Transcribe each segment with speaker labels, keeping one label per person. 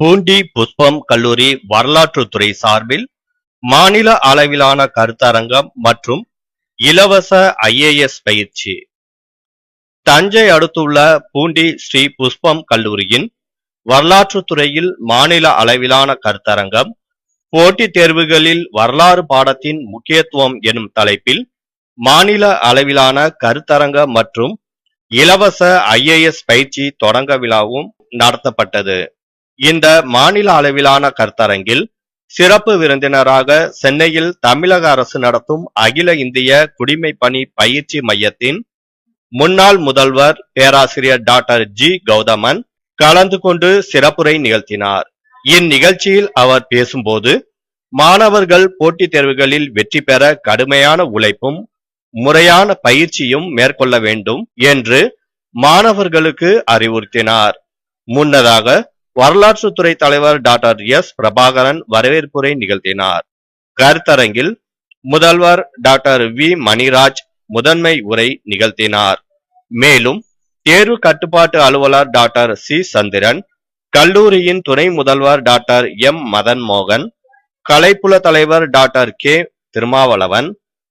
Speaker 1: பூண்டி புஷ்பம் கல்லூரி வரலாற்றுத்துறை சார்பில் மாநில அளவிலான கருத்தரங்கம் மற்றும் இலவச ஐஏஎஸ் பயிற்சி. தஞ்சை அடுத்துள்ள பூண்டி ஸ்ரீ புஷ்பம் கல்லூரியின் வரலாற்றுத்துறையில் மாநில அளவிலான கருத்தரங்கம் போட்டித் தேர்வுகளில் வரலாறு பாடத்தின் முக்கியத்துவம் எனும் தலைப்பில் மாநில அளவிலான கருத்தரங்க மற்றும் இலவச ஐஏஎஸ் பயிற்சி தொடங்க விழாவும் நடத்தப்பட்டது. இந்த மாநில அளவிலான கருத்தரங்கில் சிறப்பு விருந்தினராக சென்னையில் தமிழக அரசு நடத்தும் அகில இந்திய குடிமை பணி பயிற்சி மையத்தின் முன்னாள் முதல்வர் பேராசிரியர் டாக்டர் ஜி கௌதமன் கலந்து கொண்டு சிறப்புரை நிகழ்த்தினார். இந்நிகழ்ச்சியில் அவர் பேசும்போது மாணவர்கள் போட்டித் தேர்வுகளில் வெற்றி பெற கடுமையான உழைப்பும் முறையான பயிற்சியும் மேற்கொள்ள வேண்டும் என்று மாணவர்களுக்கு அறிவுறுத்தினார். முன்னதாக வரலாற்றுத்துறை தலைவர் டாக்டர் எஸ். பிரபாகரன் வரவேற்புரை நிகழ்த்தினார். கருத்தரங்கில் முதல்வர் டாக்டர் வி. மணிராஜ் முதன்மை உரை நிகழ்த்தினார். மேலும் தேர்வு கட்டுப்பாட்டு அலுவலர் டாக்டர் சி. சந்திரன் கல்லூரியின் துணை முதல்வர் டாக்டர் எம். மதன் மோகன் கலைப்புல தலைவர் டாக்டர் கே. திருமாவளவன்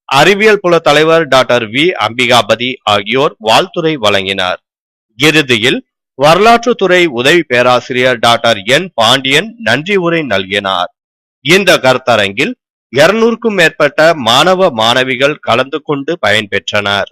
Speaker 1: அறிவியல் புல தலைவர் டாக்டர் வி. அம்பிகாபதி ஆகியோர் வாழ்த்துரை வழங்கினார். இறுதியில் வரலாற்றுத்துறை உதவி பேராசிரியர் டாக்டர் என் பாண்டியன் நன்றி உரை நல்கினார். இந்த கருத்தரங்கில் இருநூறுக்கும் மேற்பட்ட மாணவ மாணவிகள் கலந்து கொண்டு பயன்பெற்றனர்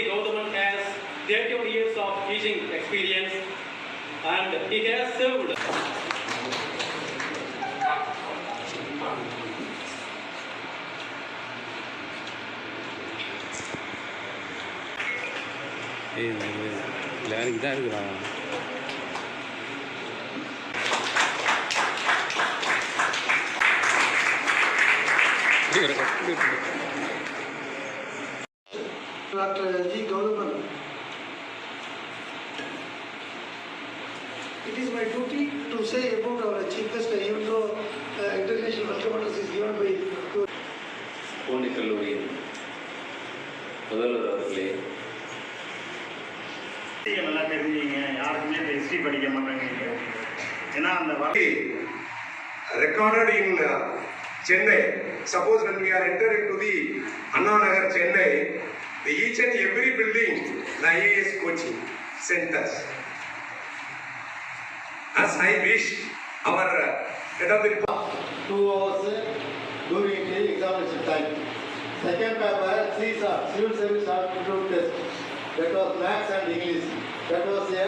Speaker 2: Gaudaman has 31 years of teaching experience and he has served
Speaker 3: ஏய் எல்லாருக்கு தான் இருக்குடா
Speaker 4: Dr. G. Gaudaman. It is my duty to say about our chief guest, even though
Speaker 5: படிக்க மாட்டாங்க ஏன்னா அந்த வ-
Speaker 6: recorded in uh, Chennai. Suppose when we are entering to the Anna Nagar, Chennai, the each and every building, the IAS coaching centers. As I wish our uh, head of the
Speaker 7: two hours during the examination time. Second paper, CSAR, Civil Service Aptitude Test. That was Maths and English. That was a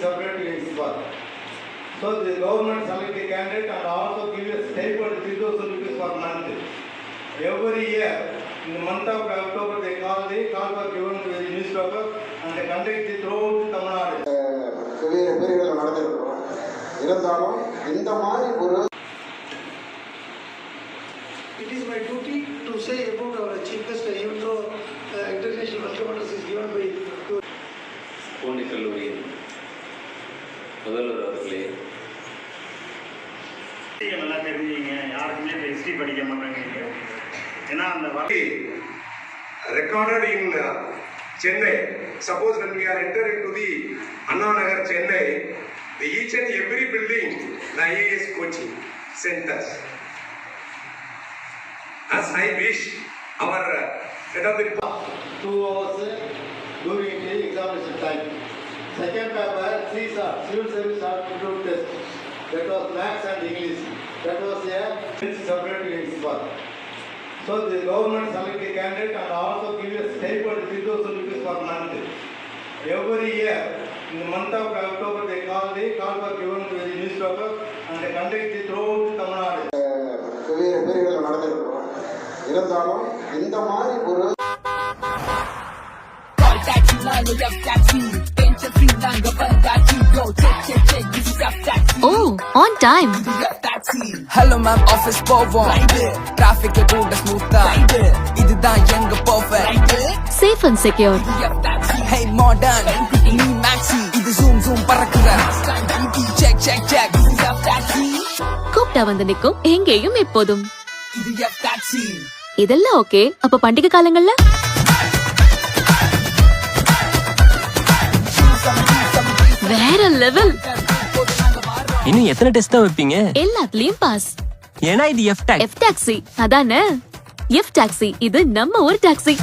Speaker 7: separate English part. So the government select the candidate and also give a stipend three thousand rupees per month. Every year, in the month of October, they call the call for given to the newspaper and they conduct it throughout Tamil Nadu.
Speaker 8: வெவ்வேறு பேர்களில் நடந்திருக்கிறோம் இருந்தாலும் இந்த மாதிரி ஒரு
Speaker 4: It is my duty to say about our chief guest, even though uh, international welcome address is given by
Speaker 9: Poondi கல்லூரியின் முதல்வர் அவர்களே
Speaker 5: நல்லா தெரிஞ்சுங்க யாருக்குமே இந்த ஹிஸ்ட்ரி படிக்க மாட்டாங்க ஏன்னா அந்த வ-
Speaker 6: in uh, Chennai. Suppose when we are entering to the Anna Nagar, Chennai, the each and every building, the IAS coaching centers. As I wish our uh, head of the
Speaker 7: two hours during the examination time. Second paper, CSAR, Civil Service Aptitude Test. That was Maths and English. That was a separate English part. So the government select the candidate and also give a stipend three thousand rupees per month. Every year, in the month of October, they call the call for given to the newspaper and they conduct it throughout Tamil Nadu.
Speaker 8: வெவ்வேறு பேர்களில் நடந்திருக்கிறோம் இருந்தாலும் இந்த மாதிரி ஒரு
Speaker 10: Oh, on time.
Speaker 11: Hello ma'am, office போவோம் traffic கூட ஸ்மூத்தா இதுதான் எங்க perfect
Speaker 10: Safe and secure.
Speaker 11: Hey modern நீ மேக்ஸி இது ஜூம் ஜூம் பறக்குற செக் செக் செக்.
Speaker 10: கூப்பிட்டா வந்து நிற்கும் எங்கேயும் எப்போதும். இதெல்லாம் ஓகே அப்ப பண்டிகை காலங்கள்ல? லெவல்
Speaker 12: இன்னும் எத்தனை டெஸ்ட் தான் வைப்பீங்க?
Speaker 10: எல்லாத்துலயும் பாஸ்
Speaker 12: ஏன்னா இது எஃப் டேக்
Speaker 10: எஃப் டாக்ஸி அதானே? எஃப் டாக்ஸி இது நம்ம ஒரு டாக்ஸி